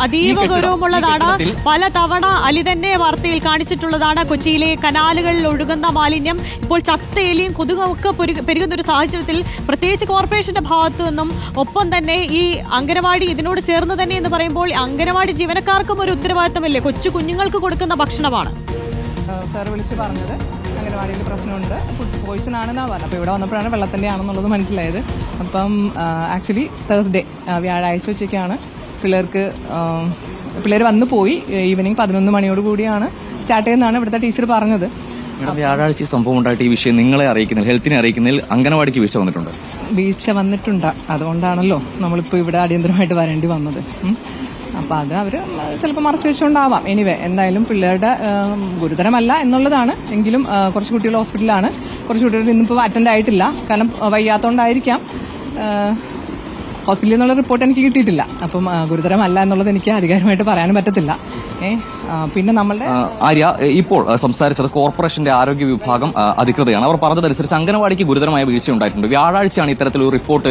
അതീവ ഗൗരവമുള്ളതാണ് പല തവണ അലി തന്നെ വാർത്തയിൽ കാണിച്ചിട്ടുള്ളതാണ്. കൊച്ചിയിലെ കനാലുകളിൽ ഒഴുകുന്ന മാലിന്യം ഇപ്പോൾ ചത്തയിലെയും കൊതുകൊക്കെ പെരുക- പെരുകുന്ന ഒരു സാഹചര്യത്തിൽ പ്രത്യേകിച്ച് കോർപ്പറേഷന്റെ ഭാഗത്തു നിന്നും ഒപ്പം തന്നെ ഈ അംഗനവാടി ഇതിനോട് ചേർന്ന് തന്നെ എന്ന് പറയുമ്പോൾ അംഗനവാടി ജീവനക്കാർക്കും ഒരു ഉത്തരവാദിത്തമില്ലേ? കൊച്ചു കുഞ്ഞുങ്ങൾക്ക് കൊടുക്കുന്ന ഭക്ഷണമാണ്. സാർ വിളിച്ച് പറഞ്ഞത് അംഗനവാടിയിൽ പ്രശ്നമുണ്ട്. ഫുഡ് പോയിസൺ ആണെന്നാണ് പറഞ്ഞത്. അപ്പോൾ ഇവിടെ വന്നപ്പോഴാണ് വെള്ളത്തിന്റെ ആണെന്നുള്ളത് മനസ്സിലായത്. അപ്പം ആക്ച്വലി തേഴ്സ്ഡേ വ്യാഴാഴ്ച ഉച്ചയ്ക്കാണ്. പിള്ളേർക്ക് പിള്ളേർ വന്നു പോയി. ഈവനിങ് പതിനൊന്ന് മണിയോട് കൂടിയാണ് സ്റ്റാർട്ട് ചെയ്യുന്നതാണ് ഇവിടുത്തെ ടീച്ചർ പറഞ്ഞത്. വ്യാഴാഴ്ച സംഭവം ഉണ്ടായിട്ട് ഈ വിഷയം നിങ്ങളെ അറിയിക്കുന്നതിൽ ഹെൽത്തിനെ അറിയിക്കുന്നതിൽ അംഗനവാടിക്ക് വീഴ്ച വന്നിട്ടുണ്ട്? വീഴ്ച വന്നിട്ടുണ്ട്. അതുകൊണ്ടാണല്ലോ നമ്മളിപ്പോൾ ഇവിടെ അടിയന്തരമായിട്ട് വരേണ്ടി വന്നത്. അപ്പോൾ അത് അവർ ചിലപ്പോൾ മറച്ചു വെച്ചുകൊണ്ടാവാം. എനിവേ എന്തായാലും പിള്ളേരുടെ ഗുരുതരമല്ല എന്നുള്ളതാണ്. എങ്കിലും കുറച്ച് കുട്ടികൾ ഹോസ്പിറ്റലിലാണ്. കുറച്ച് കുട്ടികൾ ഇന്നിപ്പോൾ അറ്റൻഡ് ആയിട്ടില്ല. കാരണം വയ്യാത്തതുകൊണ്ടായിരിക്കാം ഹോസ്പിറ്റലിൽ നിന്നുള്ള റിപ്പോർട്ട് എനിക്ക് കിട്ടിയിട്ടില്ല. അപ്പം ഗുരുതരമല്ല എന്നുള്ളത് എനിക്ക് അധികാരമായിട്ട് പറയാനും പറ്റത്തില്ല. പിന്നെ നമ്മളുടെ ആര്യ ഇപ്പോൾ സംസാരിച്ചത് കോർപ്പറേഷന്റെ ആരോഗ്യ വിഭാഗം അധികൃതയാണ്. അവർ പറഞ്ഞതനുസരിച്ച് അംഗനവാടിക്ക് ഗുരുതരമായ വീഴ്ച ഉണ്ടായിട്ടുണ്ട്. വ്യാഴാഴ്ചയാണ് ഇത്തരത്തിലൊരു റിപ്പോർട്ട്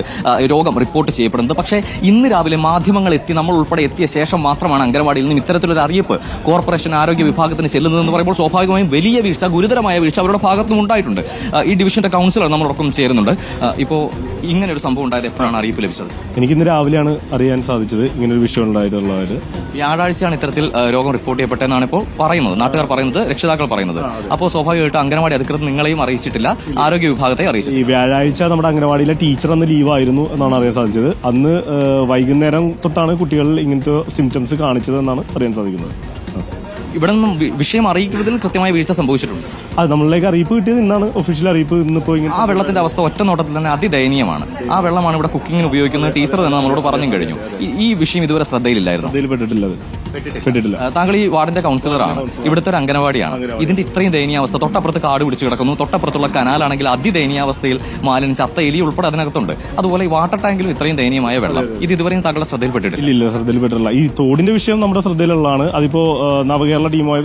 രോഗം റിപ്പോർട്ട് ചെയ്യപ്പെടുന്നത്. പക്ഷേ ഇന്ന് രാവിലെ മാധ്യമങ്ങൾ എത്തി നമ്മൾ ഉൾപ്പെടെ എത്തിയ ശേഷം മാത്രമാണ് അംഗനവാടിയിൽ നിന്നും ഇത്തരത്തിലൊരു അറിയിപ്പ് കോർപ്പറേഷൻ ആരോഗ്യ വിഭാഗത്തിന് ചെല്ലുന്നതെന്ന് പറയുമ്പോൾ സ്വാഭാവികമായും വലിയ വീഴ്ച ഗുരുതരമായ വീഴ്ച അവരുടെ ഭാഗത്തും ഉണ്ടായിട്ടുണ്ട്. ഈ ഡിവിഷന്റെ കൗൺസിലർ നമ്മളോടൊപ്പം ചേരുന്നുണ്ട്. ഇപ്പോൾ ഇങ്ങനെ ഒരു സംഭവം ഉണ്ടായത് എപ്പോഴാണ് അറിയിപ്പ് ലഭിച്ചത്? എനിക്കിന്ന് രാവിലെയാണ് അറിയാൻ സാധിച്ചത് ഇങ്ങനൊരു വിഷയം ഉണ്ടായിട്ടുള്ളത്. വ്യാഴാഴ്ചയാണ് ഇത്തരത്തിൽ രോഗം റിപ്പോർട്ട് ചെയ്യപ്പെട്ടെന്നാണ് ഇപ്പോൾ പറയുന്നത്. നാട്ടുകാർ പറയുന്നത് രക്ഷിതാക്കൾ പറയുന്നത്. അപ്പോൾ സ്വാഭാവികമായിട്ട് അംഗനവാടി അധികൃതർ നിങ്ങളെയും അറിയിച്ചിട്ടില്ല ആരോഗ്യ വിഭാഗത്തെ അറിയിച്ചു ഈ വ്യാഴാഴ്ച നമ്മുടെ അംഗനവാടിയിലെ ടീച്ചർ അന്ന് ലീവായിരുന്നു എന്നാണ് അറിയാൻ സാധിച്ചത്. അന്ന് വൈകുന്നേരം തൊട്ടാണ് കുട്ടികളിൽ ഇങ്ങനത്തെ സിംറ്റംസ് കാണിച്ചത് എന്നാണ് അറിയാൻ സാധിക്കുന്നത്. ഇവിടെ നിന്നും വിഷയം അറിയിക്കുന്നതിൽ കൃത്യമായ വീഴ്ച സംഭവിച്ചിട്ടുണ്ട്. അത് നമ്മളിലേക്ക് അറിയിപ്പ് കിട്ടിയത് ഇന്നാണ് ഒഫീഷ്യൽ അറിയിപ്പ് ഇന്നിപ്പോ ഇങ്ങനെ ആ വെള്ളത്തിന്റെ അവസ്ഥ ഒറ്റ നോട്ടത്തിൽ തന്നെ അതിദയനീയമാണ്. ആ വെള്ളമാണ് ഇവിടെ കുക്കിങ്ങിന് ഉപയോഗിക്കുന്നത്. ടീച്ചർ തന്നെ നമ്മളോട് പറഞ്ഞു കഴിഞ്ഞു. ഈ- വിഷയം ഇതുവരെ ശ്രദ്ധയിലില്ലായിരുന്നു. ഇതിൽ താങ്കൾ ഈ വാർഡിന്റെ കൗൺസിലറാണ്. ഇവിടുത്തെ ഒരു അംഗനവാടിയാണ്. ഇതിന്റെ ഇത്രയും ദയനീയാവസ്ഥ തൊട്ടപ്പുറത്ത് കാട് പിടിച്ചു കിടക്കുന്നു. തൊട്ടപ്പുറത്തുള്ള കനാലാണെങ്കിൽ അതിദയനീയാവസ്ഥയിൽ മാലിന്യം ചത്ത എലി ഉൾപ്പെടെ അതിനകത്തുണ്ട്. അതുപോലെ ഈ വാട്ടർ ടാങ്കിലും ഇത്രയും ദയനീയമായ വെള്ളം. ഇത് ഇതുവരെയും താങ്കളുടെ ശ്രദ്ധയിൽപ്പെട്ടിട്ടില്ല. ഇല്ല ശ്രദ്ധയിൽപ്പെട്ടില്ല ഈ തോടിന്റെ വിഷയം നമ്മുടെ ശ്രദ്ധയിലുള്ളതാണ്. അതിപ്പോ നവകേരള ടീമുമായി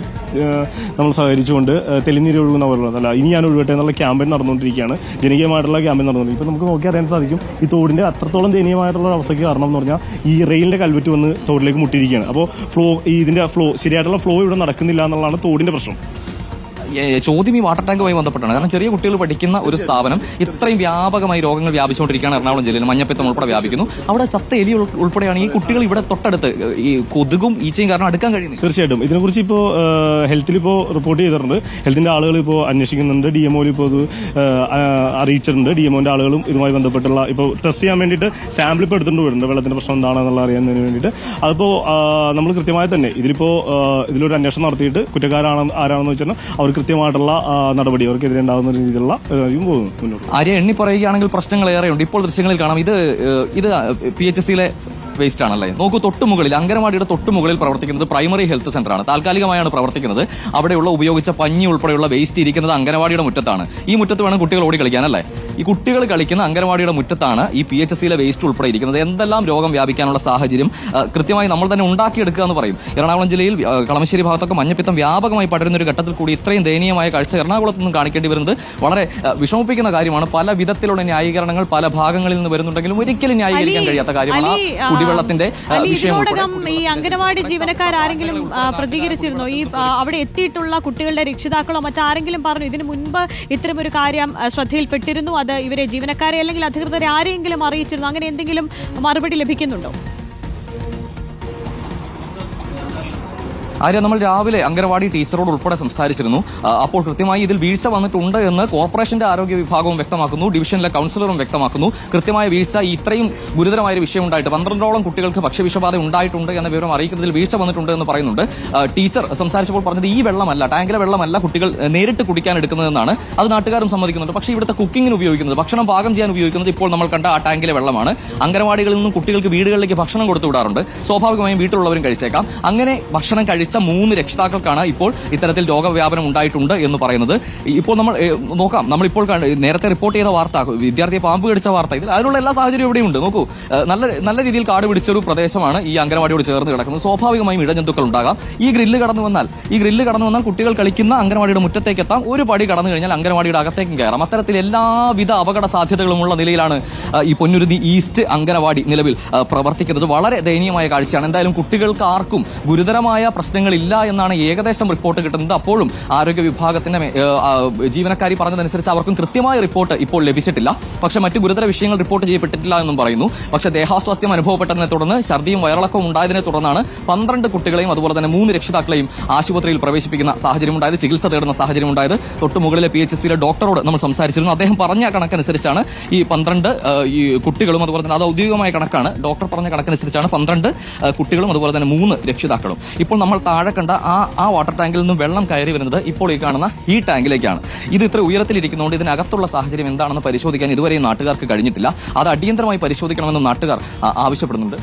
നമ്മൾ സഹകരിച്ചുകൊണ്ട് തെളിനീര് ഒഴുകുന്ന പോലുള്ള അല്ല ഇനി ഞാൻ ഒഴുകട്ടെ എന്നുള്ള ക്യാമ്പയിൻ നടന്നുകൊണ്ടിരിക്കുകയാണ്. ജനകീയമായിട്ടുള്ള ക്യാമ്പയിൻ നടന്നുകൊണ്ടിരിക്കും ഇപ്പൊ നമുക്ക് നോക്കി അറിയാൻ സാധിക്കും ഈ തോടിന്റെ അത്രത്തോളം ദയനീയമായിട്ടുള്ള അവസ്ഥയ്ക്ക് കാരണം എന്ന് പറഞ്ഞാൽ ഈ റെയിലിന്റെ കൽവെറ്റ് വന്ന് തോടിലേക്ക് മുട്ടിയിരിക്കുകയാണ്. അപ്പോൾ ഫ്ലോ ഇതിന്റെ ഫ്ലോ ശരിയായിട്ടുള്ള ഫ്ലോ ഇവിടെ നടക്കുന്നില്ല എന്നുള്ളതാണ് തോടിന്റെ പ്രശ്നം. ചോദ്യം ഈ വാട്ടർ ടാങ്കുമായി ബന്ധപ്പെട്ടാണ്. കാരണം ചെറിയ കുട്ടികൾ പഠിക്കുന്ന ഒരു സ്ഥാപനം ഇത്രയും വ്യാപകമായി രോഗങ്ങൾ വ്യാപിച്ചുകൊണ്ടിരിക്കുകയാണ് എറണാകുളം ജില്ലയിൽ മഞ്ഞപ്പിത്തം ഉൾപ്പെടെ വ്യാപിക്കുന്നു. അവിടെ ചത്ത എലി ഉൾ- ഉൾപ്പെടെയാണ് ഈ കുട്ടികൾ ഇവിടെ തൊട്ടടുത്ത് ഈ കൊതുകും ഈച്ചയും കാരണം അടുക്കാൻ കഴിയുന്നത് തീർച്ചയായിട്ടും. ഇതിനെക്കുറിച്ച് ഇപ്പോൾ ഹെൽത്തിൽ ഇപ്പോൾ റിപ്പോർട്ട് ചെയ്തിട്ടുണ്ട്. ഹെൽത്തിന്റെ ആളുകൾ ഇപ്പോൾ അന്വേഷിക്കുന്നുണ്ട്. ഡി എംഒയിൽ ഇപ്പോൾ ഇത് ഏഹ്, അറിയിച്ചിട്ടുണ്ട്. ഡി എംഒന്റെ ആളുകളും ഇതുമായി ബന്ധപ്പെട്ടുള്ള ഇപ്പോൾ ടെസ്റ്റ് ചെയ്യാൻ വേണ്ടിയിട്ട് സാമ്പിൾ ഇപ്പോൾ എടുത്തുകൊണ്ട് വരുന്നുണ്ട് വെള്ളത്തിന്റെ പ്രശ്നം എന്താണെന്നുള്ള അറിയാൻ വേണ്ടിയിട്ട്. അതിപ്പോൾ നമ്മൾ കൃത്യമായി തന്നെ ഇതിലിപ്പോൾ ഇതിലൊരു അന്വേഷണം നടത്തിയിട്ട് കുറ്റക്കാരാണ് ആരാണെന്ന് വെച്ചാൽ അവർ കൃത്യമായിട്ടുള്ള നടപടി അവർക്കെതിരെ ഉണ്ടാകുന്ന രീതിയിലുള്ള ഏഹ്, പോകുന്നു ആര്യ എണ്ണി പറയുകയാണെങ്കിൽ പ്രശ്നങ്ങൾ ഏറെയുണ്ട്. ഇപ്പോൾ ദൃശ്യങ്ങളിൽ കാണാം. ഇത് ഇത് പി എച്ച് സിയിലെ വേസ്റ്റ് ആണല്ലേ? നോക്കൂ തൊട്ടുമുകളിൽ അംഗനവാടിയുടെ തൊട്ട് മുകളിൽ പ്രവർത്തിക്കുന്നത് പ്രൈമറി ഹെൽത്ത് സെന്റർ ആണ്. താൽക്കാലികമായാണ് പ്രവർത്തിക്കുന്നത്. അവിടെയുള്ള ഉപയോഗിച്ച പഞ്ഞി ഉൾപ്പെടെയുള്ള വേസ്റ്റ് ഇരിക്കുന്നത് അംഗനവാടിയുടെ മുറ്റത്താണ്. ഈ മുറ്റത്ത് വേണം കുട്ടികൾ ഓടി കളിക്കാനല്ലേ ഈ കുട്ടികൾ കളിക്കുന്ന അംഗനവാടിയുടെ മുറ്റത്താണ് ഈ പി എച്ച് സിയിലെ വേസ്റ്റ് ഉൾപ്പെടെ ഇരിക്കുന്നത്. എന്തെല്ലാം രോഗം വ്യാപിക്കാനുള്ള സാഹചര്യം കൃത്യമായി നമ്മൾ തന്നെ ഉണ്ടാക്കിയെടുക്കുക എന്ന് പറയും. എറണാകുളം ജില്ലയിൽ കളമശ്ശേരി ഭാഗത്തൊക്കെ മഞ്ഞപ്പിത്തം വ്യാപകമായി പടരുന്ന ഒരു ഘട്ടത്തിൽ കൂടി ഇത്രയും ദയനീയമായ കാഴ്ച എറണാകുളത്ത് നിന്ന് കാണിക്കേണ്ടി വരുന്നത് വളരെ വിഷമിപ്പിക്കുന്ന കാര്യമാണ്. പല വിധത്തിലുള്ള ന്യായീകരണങ്ങൾ പല ഭാഗങ്ങളിൽ നിന്ന് വരുന്നുണ്ടെങ്കിലും ഒരിക്കലും ന്യായീകരിക്കാൻ കഴിയാത്ത കാര്യമാണ്. കുടിവെള്ളത്തിന്റെ ഇതിനോടകം ഈ അംഗനവാടി ജീവനക്കാരെങ്കിലും ആ, പ്രതികരിച്ചിരുന്നോ? ഈ അവിടെ എത്തിയിട്ടുള്ള കുട്ടികളുടെ രക്ഷിതാക്കളോ മറ്റാരെങ്കിലും പറഞ്ഞു? ഇതിനു മുൻപ് ഇത്തരം ഒരു കാര്യം ശ്രദ്ധയിൽപ്പെട്ടിരുന്നു. അത് ഇവരെ ജീവനക്കാരെ അല്ലെങ്കിൽ അധികൃതരെ ആരെയെങ്കിലും അറിയിച്ചിരുന്നു? അങ്ങനെ എന്തെങ്കിലും മറുപടി ലഭിക്കുന്നുണ്ടോ? ആര്യ നമ്മൾ രാവിലെ അംഗനവാടി ടീച്ചറോട് ഉൾപ്പെടെ സംസാരിച്ചിരുന്നു. അപ്പോൾ കൃത്യമായി ഇതിൽ വീഴ്ച വന്നിട്ടുണ്ട് എന്ന് കോർപ്പറേഷന്റെ ആരോഗ്യ വിഭാഗവും വ്യക്തമാക്കുന്നു. ഡിവിഷനിലെ കൗൺസിലറും വ്യക്തമാക്കുന്നു. കൃത്യമായ വീഴ്ച ഇത്രയും ഗുരുതരമായ ഒരു വിഷയം ഉണ്ടായിട്ട് പന്ത്രണ്ടോളം കുട്ടികൾക്ക് ഭക്ഷ്യവിഷബാധ ഉണ്ടായിട്ടുണ്ട് എന്ന വിവരം അറിയിക്കുന്നതിൽ വീഴ്ച വന്നിട്ടുണ്ട് എന്ന് പറയുന്നുണ്ട്. ടീച്ചർ സംസാരിച്ചപ്പോൾ പറഞ്ഞത് ഈ വെള്ളമല്ല ടാങ്കിലെ വെള്ളമല്ല കുട്ടികൾ നേരിട്ട് കുടിക്കാൻ എടുക്കുന്നതെന്നാണ്. അത് നാട്ടുകാരും സമ്മതിക്കുന്നുണ്ട്. പക്ഷേ ഇവിടുത്തെ കുക്കിങ്ങിന് ഉപയോഗിക്കുന്നത് ഭക്ഷണം പാകം ചെയ്യാൻ ഉപയോഗിക്കുന്നത് ഇപ്പോൾ നമ്മൾ കണ്ട ആ ടാങ്കിലെ വെള്ളമാണ്. അംഗനവാടികളിൽ നിന്നും കുട്ടികൾക്ക് വീടുകളിലേക്ക് ഭക്ഷണം കൊടുത്തു വിടാറുണ്ട്. സ്വാഭാവികമായും വീട്ടിലുള്ളവരും കഴിച്ചേക്കാം. അങ്ങനെ ഭക്ഷണം കഴിച്ച് പ്രസവിച്ച മൂന്ന് രക്ഷിതാക്കൾക്കാണ് ഇപ്പോൾ ഇത്തരത്തിൽ രോഗവ്യാപനം ഉണ്ടായിട്ടുണ്ട് എന്ന് പറയുന്നത്. ഇപ്പോൾ നമ്മൾ നോക്കാം. നമ്മളിപ്പോൾ നേരത്തെ റിപ്പോർട്ട് ചെയ്ത വാർത്ത വിദ്യാർത്ഥിയെ പാമ്പ് കടിച്ച വാർത്ത ഇതിൽ അതിനുള്ള എല്ലാ സാഹചര്യവും ഇവിടെയുണ്ട്. നോക്കൂ നല്ല നല്ല രീതിയിൽ കാട് പിടിച്ചൊരു പ്രദേശമാണ് ഈ അംഗനവാടിയോട് ചേർന്ന് കിടക്കുന്നത്. സ്വാഭാവികമായും ഇഴജന്തുക്കൾ ഉണ്ടാകാം. ഈ ഗ്രില്ല് കടന്നു വന്നാൽ ഈ ഗ്രില്ല് കടന്നു വന്നാൽ കുട്ടികൾ കളിക്കുന്ന അംഗനവാടിയുടെ മുറ്റത്തേക്ക് എത്താം ഒരു പടി കടന്നു കഴിഞ്ഞാൽ അംഗനവാടിയുടെ അകത്തേക്കും കയറാം. അത്തരത്തിൽ എല്ലാവിധ അപകട സാധ്യതകളുമുള്ള നിലയിലാണ് ഈ പൊന്നുരുതി ഈസ്റ്റ് അംഗനവാടി നിലവിൽ പ്രവർത്തിക്കുന്നത്. വളരെ ദയനീയമായ കാഴ്ചയാണ്. എന്തായാലും കുട്ടികൾക്ക് ആർക്കും ഗുരുതരമായ പ്രശ്നങ്ങളില്ല എന്നാണ് ഏകദേശം റിപ്പോർട്ട് കിട്ടുന്നത്. അപ്പോഴും ആരോഗ്യ വിഭാഗത്തിന്റെ ജീവനക്കാരി പറഞ്ഞതനുസരിച്ച് അവർക്കും കൃത്യമായ റിപ്പോർട്ട് ഇപ്പോൾ ലഭിച്ചിട്ടില്ല. പക്ഷേ മറ്റു ഗുരുതര വിഷയങ്ങൾ റിപ്പോർട്ട് ചെയ്യപ്പെട്ടിട്ടില്ല എന്നും പറയുന്നു. പക്ഷേ ദേഹാസ്വാസ്ഥ്യം അനുഭവപ്പെട്ടതിനെ തുടർന്ന് ഛർദിയും വയറിളക്കവും ഉണ്ടായതിനെ തുടർന്നാണ് പന്ത്രണ്ട് കുട്ടികളെയും അതുപോലെ തന്നെ മൂന്ന് രക്ഷിതാക്കളെയും ആശുപത്രിയിൽ പ്രവേശിപ്പിക്കുന്ന സാഹചര്യം ഉണ്ടായത് ചികിത്സ തേടുന്ന സാഹചര്യം ഉണ്ടായത്. തൊട്ട് മുകളിലെ പി എച്ച് സിയിലെ ഡോക്ടറോട് നമ്മൾ സംസാരിച്ചിരുന്നു. അദ്ദേഹം പറഞ്ഞ കണക്കനുസരിച്ചാണ് ഈ പന്ത്രണ്ട് ഈ കുട്ടികളും അതുപോലെ തന്നെ അത് ഔദ്യോഗികമായ കണക്കാണ്. ഡോക്ടർ പറഞ്ഞ കണക്കനുസരിച്ചാണ് പന്ത്രണ്ട് കുട്ടികളും അതുപോലെ തന്നെ മൂന്ന് രക്ഷിതാക്കളും. ഇപ്പോൾ നമ്മൾ താഴെ കണ്ട ആ ആ വാട്ടർ ടാങ്കിൽ നിന്നും വെള്ളം കയറി വരുന്നത് ഇപ്പോൾ ഈ കാണുന്ന ഈ ടാങ്കിലേക്കാണ് ഇത് ഇത്ര ഉയരത്തിലിരിക്കുന്നതുകൊണ്ട് ഇതിനകത്തുള്ള സാഹചര്യം എന്താണെന്ന് പരിശോധിക്കാൻ ഇതുവരെയും നാട്ടുകാർക്ക് കഴിഞ്ഞിട്ടില്ല. അത് അടിയന്തരമായി പരിശോധിക്കണമെന്നും നാട്ടുകാർ ആവശ്യപ്പെടുന്നുണ്ട്.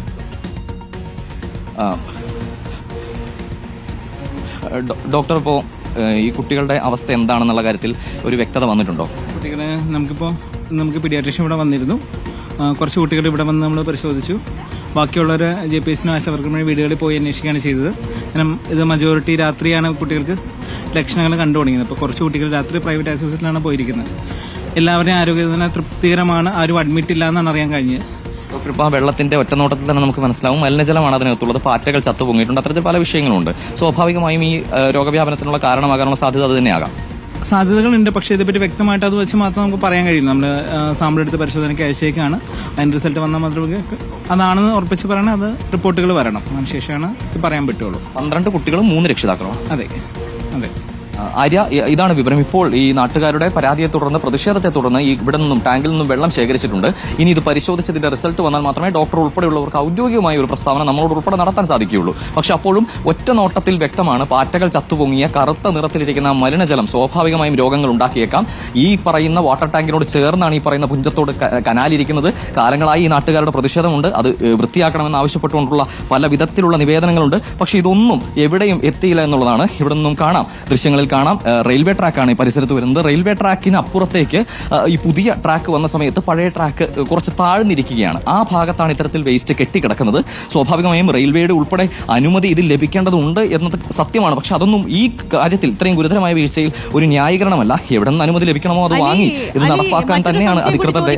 ഡോക്ടർ ഇപ്പോൾ ഈ കുട്ടികളുടെ അവസ്ഥ എന്താണെന്നുള്ള കാര്യത്തിൽ ഒരു വ്യക്തത വന്നിട്ടുണ്ടോ? കുട്ടികളെ നമുക്കിപ്പോൾ നമുക്ക് പീഡിയാട്രീഷ്യൻ ഇവിടെ വന്നിരുന്നു. കുറച്ച് കുട്ടികൾ ഇവിടെ വന്ന് നമ്മൾ പരിശോധിച്ചു. ബാക്കിയുള്ളവർ ജെ പി എസിനും ആശാവർക്കർമാരുടെ വീടുകളിൽ പോയി അന്വേഷിക്കുകയാണ് ചെയ്തത്. കാരണം ഇത് മജോറിറ്റി രാത്രിയാണ് കുട്ടികൾക്ക് ലക്ഷണങ്ങൾ കണ്ടു തുടങ്ങിയത്. അപ്പോൾ കുറച്ച് കുട്ടികൾ രാത്രി പ്രൈവറ്റ് ആശുപത്രിയിലാണ് പോയിരിക്കുന്നത്. എല്ലാവരുടെയും ആരോഗ്യത്തിന് തൃപ്തികരമാണ്. ആരും അഡ്മിറ്റ് ഇല്ല എന്നാണ് അറിയാൻ കഴിഞ്ഞത്. ഇപ്പോൾ വെള്ളത്തിന്റെ ഒറ്റനോട്ടത്തിൽ തന്നെ നമുക്ക് മനസ്സിലാവും. മലിനജലമാണ് അതിനകത്തുള്ളത്. പാറ്റകൾ ചത്തുപൊങ്ങിയിട്ടുണ്ട്. അത്തരത്തിൽ പല വിഷയങ്ങളുണ്ട്. സ്വാഭാവികമായും ഈ രോഗവ്യാപനത്തിനുള്ള കാരണമാകാനുള്ള സാധ്യത അത് തന്നെയാകാം. സാധ്യതകളുണ്ട് പക്ഷേ ഇതേപ്പറ്റി വ്യക്തമായിട്ട് അത് വെച്ച് മാത്രം നമുക്ക് പറയാൻ കഴിയും നമ്മൾ സാമ്പിൾ എടുത്ത് പരിശോധനയ്ക്ക് അയച്ചേക്കാണ്. അതിന്റെ റിസൾട്ട് വന്നാൽ മാത്രമേ അതാണെന്ന് ഉറപ്പിച്ച് പറയണം അത് റിപ്പോർട്ടുകൾ വരണം. അതിനുശേഷമാണ് ഇത് പറയാൻ പറ്റുള്ളൂ. പന്ത്രണ്ട് കുട്ടികളും മൂന്ന് രക്ഷിതാക്കളും അതെ അതെ. ആര്യ ഇതാണ് വിവരം. ഇപ്പോൾ ഈ നാട്ടുകാരുടെ പരാതിയെ തുടർന്ന് പ്രതിഷേധത്തെ തുടർന്ന് ഈ ഇവിടെ നിന്നും ടാങ്കിൽ നിന്നും വെള്ളം ശേഖരിച്ചിട്ടുണ്ട്. ഇനി ഇത് പരിശോധിച്ചതിന്റെ റിസൾട്ട് വന്നാൽ മാത്രമേ ഡോക്ടർ ഉൾപ്പെടെയുള്ളവർക്ക് ഔദ്യോഗികമായ ഒരു പ്രസ്താവന നമ്മളോട് ഉൾപ്പെടെ നടത്താൻ സാധിക്കുകയുള്ളൂ. പക്ഷെ അപ്പോഴും ഒറ്റ നോട്ടത്തിൽ വ്യക്തമാണ് പാറ്റകൾ ചത്തുപൊങ്ങിയ കറുത്ത നിറത്തിലിരിക്കുന്ന മലിനജലം സ്വാഭാവികമായും രോഗങ്ങൾ ഉണ്ടാക്കിയേക്കാം. ഈ പറയുന്ന വാട്ടർ ടാങ്കിനോട് ചേർന്നാണ് ഈ പറയുന്ന പുഞ്ചത്തോട് കനാലിരിക്കുന്നത്. കാലങ്ങളായി ഈ നാട്ടുകാരുടെ പ്രതിഷേധമുണ്ട്. അത് വൃത്തിയാക്കണമെന്ന് ആവശ്യപ്പെട്ടുകൊണ്ടുള്ള പല വിധത്തിലുള്ള നിവേദനങ്ങളുണ്ട്. പക്ഷേ ഇതൊന്നും എവിടെയും എത്തിയില്ല എന്നുള്ളതാണ്. ഇവിടെ നിന്നും കാണാം ദൃശ്യങ്ങളിൽ കാണാം. റെയിൽവേ ട്രാക്കാണ് ഈ പരിസരത്ത് വരുന്നത്. റെയിൽവേ ട്രാക്കിന് അപ്പുറത്തേക്ക് ഈ പുതിയ ട്രാക്ക് വന്ന സമയത്ത് പഴയ ട്രാക്ക് കുറച്ച് താഴ്ന്നിരിക്കുകയാണ്. ആ ഭാഗത്താണ് ഇത്തരത്തിൽ വേസ്റ്റ് കെട്ടിക്കിടക്കുന്നത്. സ്വാഭാവികമായും റെയിൽവേയുടെ ഉൾപ്പെടെ അനുമതി ഇതിൽ ലഭിക്കേണ്ടതുണ്ട് എന്നത് സത്യമാണ്. പക്ഷെ അതൊന്നും ഈ കാര്യത്തിൽ ഇത്രയും ഗുരുതരമായ വീഴ്ചയിൽ ഒരു ന്യായീകരണമല്ല. എവിടെ നിന്ന് അനുമതി ലഭിക്കണമോ അത് വാങ്ങി ഇത് നടപ്പാക്കാൻ തന്നെയാണ് അധികൃതരുടെ?